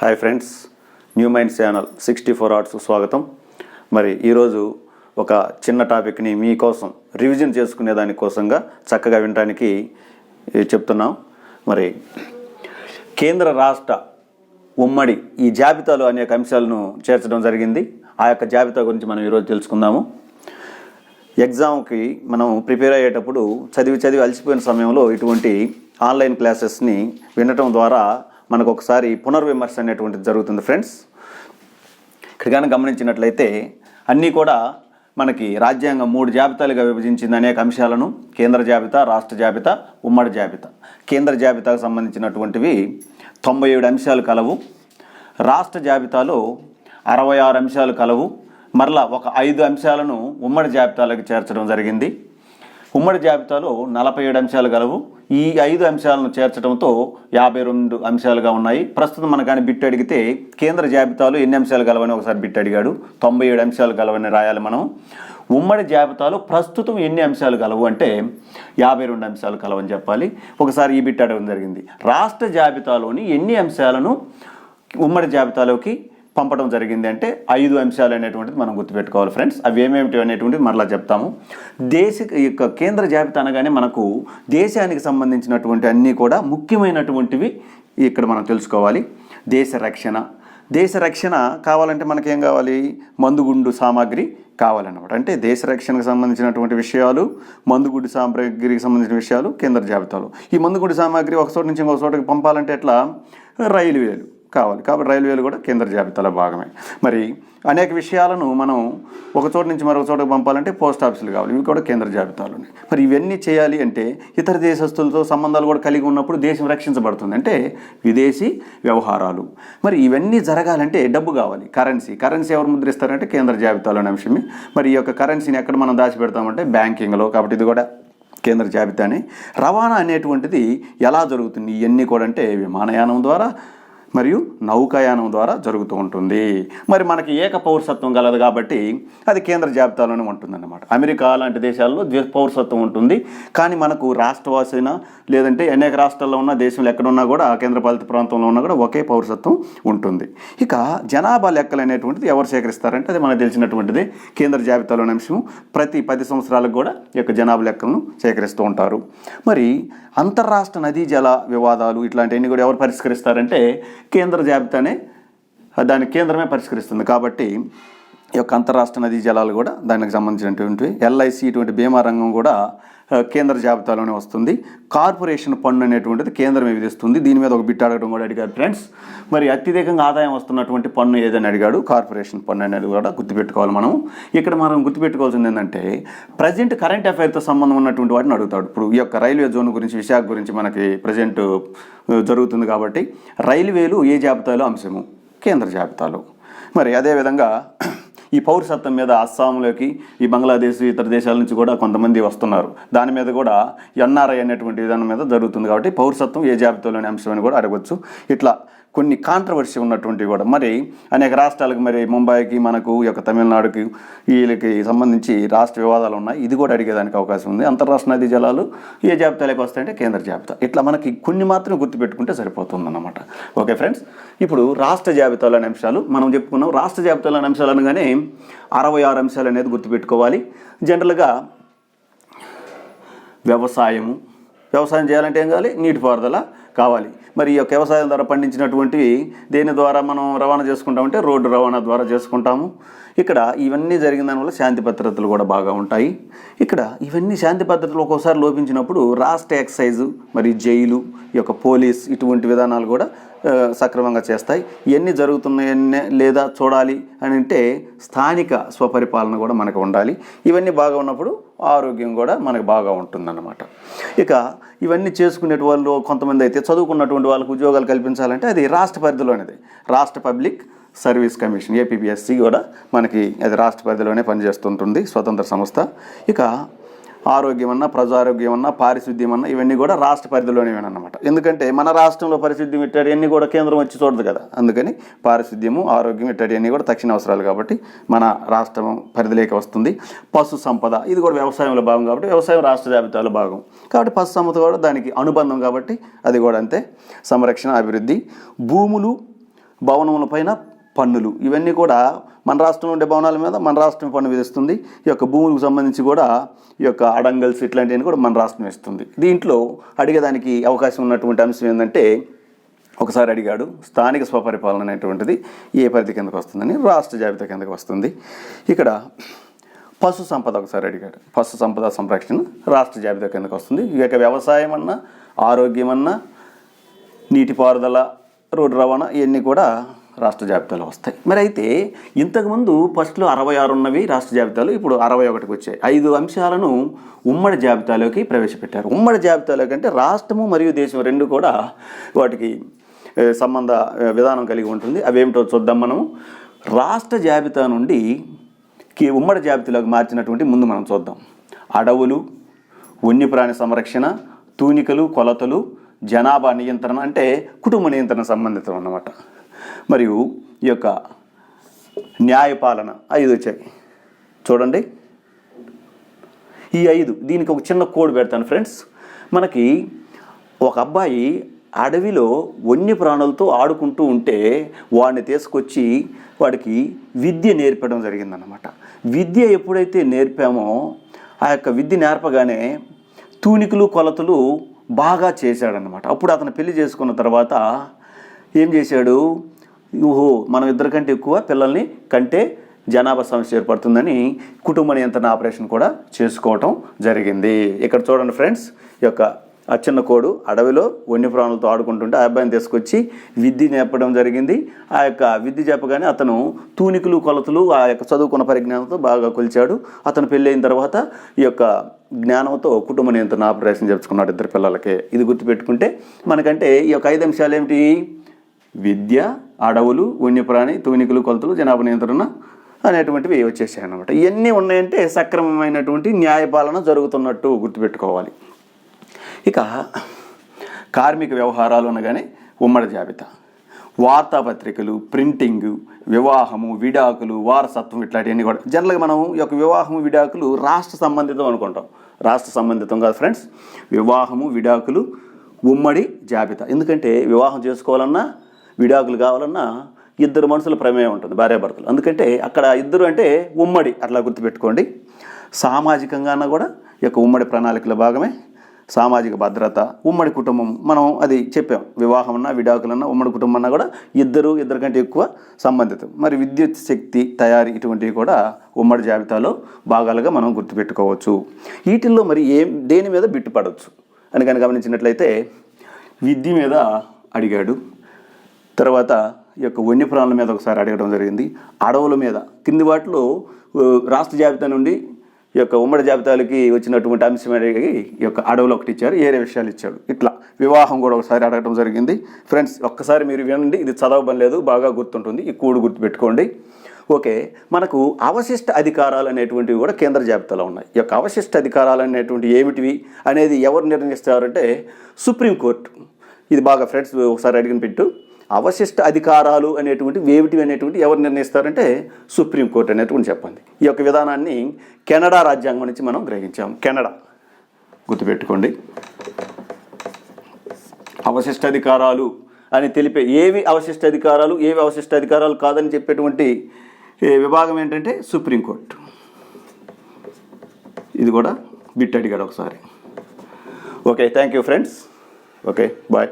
Hi friends new mind channel sixty four arts స్వాగతం. మరి ఈరోజు ఒక చిన్న టాపిక్ని మీకోసం రివిజన్ చేసుకునే దానికోసంగా చక్కగా వినడానికి చెప్తున్నాం. మరి కేంద్ర రాష్ట్ర ఉమ్మడి ఈ జాబితాలో అనేక అంశాలను చేర్చడం జరిగింది. ఆ యొక్క జాబితా గురించి మనం ఈరోజు తెలుసుకుందాము. ఎగ్జామ్కి మనం ప్రిపేర్ అయ్యేటప్పుడు చదివి చదివి అలసిపోయిన సమయంలో ఇటువంటి ఆన్లైన్ క్లాసెస్ని వినటం ద్వారా మనకు ఒకసారి పునర్విమర్శ అనేటువంటిది జరుగుతుంది ఫ్రెండ్స్. ఇక్కడ కానీ గమనించినట్లయితే అన్నీ కూడా మనకి రాజ్యాంగం మూడు జాబితాలుగా విభజించింది అనేక అంశాలను. కేంద్ర జాబితా రాష్ట్ర జాబితా ఉమ్మడి జాబితా. కేంద్ర జాబితాకు సంబంధించినటువంటివి తొంభై ఏడు అంశాలు కలవు. రాష్ట్ర జాబితాలో అరవై ఆరు అంశాలు కలవు. మరలా ఒక ఐదు అంశాలను ఉమ్మడి జాబితాలోకి చేర్చడం జరిగింది. ఉమ్మడి జాబితాలో నలభై ఏడు అంశాలు గలవు. ఈ ఐదు అంశాలను చేర్చడంతో యాభై రెండు అంశాలుగా ఉన్నాయి. ప్రస్తుతం మన కానీ బిట్ అడిగితే కేంద్ర జాబితాలో ఎన్ని అంశాలు గలవని ఒకసారి బిట్ అడిగాడు. తొంభై ఏడు అంశాలు గలవని రాయాలి మనం. ఉమ్మడి జాబితాలో ప్రస్తుతం ఎన్ని అంశాలు గలవు అంటే యాభై రెండు అంశాలు కలవని చెప్పాలి. ఒకసారి ఈ బిట్ అడగడం జరిగింది. రాష్ట్ర జాబితాలోని ఎన్ని అంశాలను ఉమ్మడి జాబితాలోకి పంపడం జరిగింది అంటే ఐదు అంశాలు అనేటువంటిది మనం గుర్తుపెట్టుకోవాలి ఫ్రెండ్స్. అవి ఏమేమిటి అనేటువంటిది మరలా చెప్తాము. దేశ యొక్క కేంద్ర జాబితా అనగానే మనకు దేశానికి సంబంధించినటువంటి అన్నీ కూడా ముఖ్యమైనటువంటివి ఇక్కడ మనం తెలుసుకోవాలి. దేశ రక్షణ. దేశ రక్షణ కావాలంటే మనకేం కావాలి? మందుగుండు సామాగ్రి కావాలన్నమాట. అంటే దేశ రక్షణకు సంబంధించినటువంటి విషయాలు మందుగుండు సామాగ్రికి సంబంధించిన విషయాలు కేంద్ర జాబితాలు. ఈ మందుగుండు సామాగ్రి ఒక చోట నుంచి ఇంకొక చోటకి పంపాలంటే ఎట్లా? రైల్వేలు కావాలి. కాబట్టి రైల్వేలు కూడా కేంద్ర జాబితాలో భాగమే. మరి అనేక విషయాలను మనం ఒక చోట నుంచి మరొక చోటకు పంపాలంటే పోస్ట్ ఆఫీసులు కావాలి. ఇవి కూడా కేంద్ర జాబితాలోనే మరి ఇవన్నీ చేయాలి అంటే ఇతర దేశస్తులతో సంబంధాలు కూడా కలిగి ఉన్నప్పుడు దేశం రక్షించబడుతుంది. అంటే విదేశీ వ్యవహారాలు. మరి ఇవన్నీ జరగాలంటే డబ్బు కావాలి. కరెన్సీ. కరెన్సీ ఎవరు ముద్రిస్తారంటే కేంద్ర జాబితాలోని అంశమే. మరి ఈ యొక్క కరెన్సీని ఎక్కడ మనం దాచిపెడతామంటే బ్యాంకింగ్లో. కాబట్టి ఇది కూడా కేంద్ర జాబితానే. రవాణా అనేటువంటిది ఎలా జరుగుతుంది? ఇవన్నీ కూడా అంటే విమానయానం ద్వారా మరియు నౌకాయానం ద్వారా జరుగుతూ ఉంటుంది. మరి మనకి ఏక పౌరసత్వం కలదు కాబట్టి అది కేంద్ర జాబితాలోనే ఉంటుందన్నమాట. అమెరికా లాంటి దేశాల్లో ద్వి పౌరసత్వం ఉంటుంది. కానీ మనకు రాష్ట్రవాసైన లేదంటే అనేక రాష్ట్రాల్లో ఉన్న దేశంలో ఎక్కడున్నా కూడా కేంద్రపాలిత ప్రాంతంలో ఉన్నా కూడా ఒకే పౌరసత్వం ఉంటుంది. ఇక జనాభా లెక్కలు అనేటువంటిది ఎవరు సేకరిస్తారంటే అది మనకు తెలిసినటువంటిది కేంద్ర జాబితాలోని అంశం ప్రతి పది సంవత్సరాలకు కూడా ఈ యొక్క జనాభా లెక్కలను సేకరిస్తూ ఉంటారు. మరి అంతర్రాష్ట్ర నదీ జల వివాదాలు ఇట్లాంటివన్నీ కూడా ఎవరు పరిష్కరిస్తారంటే కేంద్ర జాబితానే దాని కేంద్రమే పరిష్కరిస్తుంది. కాబట్టి యొక్క అంతరాష్ట్ర నదీ జలాలు కూడా దానికి సంబంధించినటువంటివి ఎల్ఐసి ఇటువంటి బీమా రంగం కూడా కేంద్ర జాబితాలోనే వస్తుంది. కార్పొరేషన్ పన్ను అనేటువంటిది కేంద్రమే విధిస్తుంది. దీని మీద ఒక బిట్ అడగడం కూడా అడిగారు ఫ్రెండ్స్. మరి అత్యధికంగా ఆదాయం వస్తున్నటువంటి పన్ను ఏదని అడిగాడు. కార్పొరేషన్ పన్ను అనేది కూడా గుర్తుపెట్టుకోవాలి మనం ఇక్కడ మనం గుర్తుపెట్టుకోవాల్సింది ఏంటంటే ప్రజెంట్ కరెంట్ అఫైర్తో సంబంధం ఉన్నటువంటి వాటిని అడుగుతాడు. ఇప్పుడు ఈ యొక్క రైల్వే జోన్ గురించి విశాఖ గురించి మనకి ప్రజెంట్ జరుగుతుంది కాబట్టి రైల్వేలు ఏ జాబితాలో అంశము? కేంద్ర జాబితాలో. మరి అదేవిధంగా ఈ పౌరసత్వం మీద అస్సాంలోకి ఈ బంగ్లాదేశ్ ఇతర దేశాల నుంచి కూడా కొంతమంది వస్తున్నారు. దాని మీద కూడా ఎన్ఆర్ఐ అనేటువంటి విధానం మీద జరుగుతుంది కాబట్టి పౌరసత్వం ఏ జాబితాలోని అంశం అని కూడా అడగవచ్చు ఇట్లా కొన్ని కాంట్రవర్సీ ఉన్నటువంటివి కూడా. మరి అనేక రాష్ట్రాలకు మరి ముంబైకి మనకు ఈ యొక్క తమిళనాడుకి వీళ్ళకి సంబంధించి రాష్ట్ర వివాదాలు ఉన్నాయి. ఇది కూడా అడిగేదానికి అవకాశం ఉంది. అంతర్రాష్ట్ర నదీ జలాలు ఏ జాబితాలోకి వస్తాయంటే కేంద్ర జాబితా. ఇట్లా మనకి కొన్ని మాత్రం గుర్తుపెట్టుకుంటే సరిపోతుందన్నమాట. ఓకే ఫ్రెండ్స్ ఇప్పుడు రాష్ట్ర జాబితాలోని అంశాలు మనం చెప్పుకున్నాం. రాష్ట్ర జాబితాలోని అంశాలు అనగానే అరవై ఆరు అంశాలు అనేది గుర్తుపెట్టుకోవాలి. జనరల్గా వ్యవసాయము వ్యవసాయం చేయాలంటే ఏం కావాలి? నీటిపారుదల కావాలి. మరి ఈ యొక్క వ్యవసాయం ద్వారా పండించినటువంటివి దేని ద్వారా మనం రవాణా చేసుకుంటామంటే రోడ్డు రవాణా ద్వారా చేసుకుంటాము. ఇక్కడ ఇవన్నీ జరిగిన దానివల్ల శాంతి భద్రతలు కూడా బాగా ఉంటాయి. ఇక్కడ ఇవన్నీ శాంతి భద్రతలు ఒక్కోసారి లోపించినప్పుడు రాష్ట్ర ఎక్సైజు మరి జైలు ఈ యొక్క పోలీస్ ఇటువంటి విధానాలు కూడా సక్రమంగా చేస్తాయి. ఇవన్నీ జరుగుతున్నాయన్నీ లేదా చూడాలి అని అంటే స్థానిక స్వపరిపాలన కూడా మనకు ఉండాలి. ఇవన్నీ బాగా ఉన్నప్పుడు ఆరోగ్యం కూడా మనకు బాగా ఉంటుందన్నమాట. ఇక ఇవన్నీ చేసుకునే వాళ్ళు కొంతమంది అయితే చదువుకున్నటువంటి వాళ్ళకు ఉద్యోగాలు కల్పించాలంటే అది రాష్ట్ర పరిధిలోనిది. రాష్ట్ర పబ్లిక్ సర్వీస్ కమిషన్ ఏపీపీఎస్సి కూడా మనకి అది రాష్ట్ర పరిధిలోనే పనిచేస్తుంటుంది స్వతంత్ర సంస్థ. ఇక ఆరోగ్యం అన్నా ప్రజారోగ్యం అన్నా పారిశుద్ధ్యం అన్నా ఇవన్నీ కూడా రాష్ట్ర పరిధిలోనేవన్నమాట ఎందుకంటే మన రాష్ట్రంలో పరిశుద్ధ్యం ఇట్టాడివన్నీ కూడా కేంద్రం వచ్చి చూడదు కదా. అందుకని పారిశుద్ధ్యము ఆరోగ్యం ఇట్టాడివన్నీ కూడా తక్షణ అవసరాలు కాబట్టి మన రాష్ట్రం పరిధిలోకి వస్తుంది. పశు సంపద ఇది కూడా వ్యవసాయంలో భాగం కాబట్టి వ్యవసాయం రాష్ట్ర జాబితాలో భాగం. కాబట్టి పశు సంపద కూడా దానికి అనుబంధం కాబట్టి అది కూడా అంతే. సంరక్షణ అభివృద్ధి. భూములు భవనముల పైన పన్నులు. ఇవన్నీ కూడా మన రాష్ట్రంలో ఉండే భవనాల మీద మన రాష్ట్రం పన్ను విధిస్తుంది. ఈ యొక్క భూములకు సంబంధించి కూడా ఈ యొక్క అడంగల్స్ ఇట్లాంటివన్నీ కూడా మన రాష్ట్రం ఇస్తుంది. దీంట్లో అడిగేదానికి అవకాశం ఉన్నటువంటి అంశం ఏంటంటే ఒకసారి అడిగాడు స్థానిక స్వపరిపాలన అనేటువంటిది ఏ పరిధి కిందకు వస్తుందని రాష్ట్ర జాబితా కిందకు వస్తుంది. ఇక్కడ పశు సంపద ఒకసారి అడిగాడు. పశు సంపద సంరక్షణ రాష్ట్ర జాబితా కిందకు వస్తుంది. ఈ యొక్క వ్యవసాయం అన్నా ఆరోగ్యం అన్నా నీటిపారుదల రోడ్డు రవాణా ఇవన్నీ కూడా రాష్ట్ర జాబితాలో వస్తాయి. మరి అయితే ఇంతకుముందు ఫస్ట్లో అరవై ఆరు ఉన్నవి రాష్ట్ర జాబితాలు ఇప్పుడు అరవై ఒకటికి వచ్చాయి. ఐదు అంశాలను ఉమ్మడి జాబితాలోకి ప్రవేశపెట్టారు. ఉమ్మడి జాబితాలోకి అంటే రాష్ట్రము మరియు దేశం రెండు కూడా వాటికి సంబంధ విధానం కలిగి ఉంటుంది. అవేమిటో చూద్దాం మనము. రాష్ట్ర జాబితా నుండి ఉమ్మడి జాబితాలోకి మార్చినటువంటి ముందు మనం చూద్దాం. అడవులు వన్యప్రాణి సంరక్షణ తూనికలు కొలతలు జనాభా నియంత్రణ అంటే కుటుంబ నియంత్రణ సంబంధితం అన్నమాట. మరియు ఈ యొక్క న్యాయపాలన ఐదు వచ్చాయి. చూడండి. ఈ ఐదు దీనికి ఒక చిన్న కోడ్ పెడతాను ఫ్రెండ్స్. మనకి ఒక అబ్బాయి అడవిలో వన్య ప్రాణులతో ఆడుకుంటూ ఉంటే వాడిని తీసుకొచ్చి వాడికి విద్య నేర్పడం జరిగిందన్నమాట. విద్య ఎప్పుడైతే నేర్పామో ఆ యొక్క విద్య నేర్పగానే తూనికలు కొలతలు బాగా చేశాడనమాట అప్పుడు అతను పెళ్ళి చేసుకున్న తర్వాత ఏం చేశాడు? ఊహో మనం ఇద్దరికంటే ఎక్కువ పిల్లల్ని కంటే జనాభా సమస్య ఏర్పడుతుందని కుటుంబ నియంత్రణ ఆపరేషన్ కూడా చేసుకోవటం జరిగింది. ఇక్కడ చూడండి ఫ్రెండ్స్ ఈ యొక్క ఆ చిన్న కోడు అడవిలో వన్యప్రాణులతో ఆడుకుంటుంటే ఆ అబ్బాయిని తీసుకొచ్చి విద్య నేర్పడం జరిగింది. ఆ యొక్క విద్య చెప్పగానే అతను తూనికలు కొలతలు ఆ యొక్క చదువుకున్న పరిజ్ఞానంతో బాగా కొలిచాడు. అతను పెళ్ళైన తర్వాత ఈ యొక్క జ్ఞానంతో కుటుంబ నియంత్రణ ఆపరేషన్ చేర్చుకున్నాడు ఇద్దరు పిల్లలకి ఇది గుర్తుపెట్టుకుంటే మనకంటే ఈ యొక్క ఐదు అంశాలు ఏమిటి? విద్య అడవులు వన్యప్రాణి తూనికలు కొలతలు జనాభా నియంత్రణ అనేటువంటివి వచ్చేసాయి అనమాట ఇవన్నీ ఉన్నాయంటే సక్రమమైనటువంటి న్యాయపాలన జరుగుతున్నట్టు గుర్తుపెట్టుకోవాలి. ఇక కార్మిక వ్యవహారాలు అనగానే ఉమ్మడి జాబితా. వార్తాపత్రికలు ప్రింటింగ్ వివాహము విడాకులు వారసత్వం ఇట్లాంటివన్నీ కూడా. జనరల్గా మనం ఈ యొక్క వివాహము విడాకులు రాష్ట్ర సంబంధితం అనుకుంటాం. రాష్ట్ర సంబంధితం కాదు ఫ్రెండ్స్ వివాహము విడాకులు ఉమ్మడి జాబితా. ఎందుకంటే వివాహం చేసుకోవాలన్నా విడాకులు కావాలన్నా ఇద్దరు మనుషుల ప్రమేయం ఉంటుంది భార్యాభర్తలు. ఎందుకంటే అక్కడ ఇద్దరు అంటే ఉమ్మడి అట్లా గుర్తుపెట్టుకోండి. సామాజికంగా అన్నా కూడా ఈ యొక్క ఉమ్మడి ప్రణాళికలో భాగమే. సామాజిక భద్రత ఉమ్మడి కుటుంబం మనం అది చెప్పాం. వివాహం అన్నా విడాకులన్నా ఉమ్మడి కుటుంబం అన్నా కూడా ఇద్దరు ఇద్దరు కంటే ఎక్కువ సంబంధితం. మరి విద్యుత్ శక్తి తయారీ ఇటువంటివి కూడా ఉమ్మడి జాబితాలో భాగాలుగా మనం గుర్తుపెట్టుకోవచ్చు. వీటిల్లో మరి ఏం దేని మీద బిట్టుపడవచ్చు అని కనుక గమనించినట్లయితే విద్య మీద అడిగాడు. తర్వాత ఈ యొక్క వన్యప్రాణుల మీద ఒకసారి అడగడం జరిగింది. అడవుల మీద కింది వాటిలో రాష్ట్ర జాబితా నుండి ఈ యొక్క ఉమ్మడి జాబితాలకి వచ్చినటువంటి అంశం ఈ యొక్క అడవులు ఒకటి ఇచ్చారు ఏరే విషయాలు ఇచ్చాడు. ఇట్లా వివాహం కూడా ఒకసారి అడగటం జరిగింది. ఫ్రెండ్స్ ఒక్కసారి మీరు వినండి ఇది చదవబని లేదు బాగా గుర్తుంటుంది ఈ కూడు గుర్తుపెట్టుకోండి ఓకే మనకు అవశిష్ట అధికారాలు అనేటువంటివి కూడా కేంద్ర జాబితాలో ఉన్నాయి. ఈ యొక్క అవశిష్ట అధికారాలు అనేటువంటి ఏమిటివి అనేది ఎవరు నిర్ణయిస్తారంటే సుప్రీంకోర్టు ఇది బాగా ఫ్రెండ్స్ ఒకసారి అడిగిన పెట్టు. అవశిష్ట అధికారాలు అనేటువంటి వేవిటివి అనేటువంటి ఎవరు నిర్ణయిస్తారంటే సుప్రీంకోర్టు అనేటువంటి చెప్పండి. ఈ యొక్క విధానాన్ని కెనడా రాజ్యాంగం నుంచి మనం గ్రహించాం. కెనడా గుర్తుపెట్టుకోండి. అవశిష్ట అధికారాలు అని తెలిపే ఏవి అవశిష్ట అధికారాలు ఏవి అవశిష్ట అధికారాలు కాదని చెప్పేటువంటి విభాగం ఏంటంటే సుప్రీంకోర్టు. ఇది కూడా బిట్ అడిగాడు ఒకసారి. Okay thank you friends. Okay bye.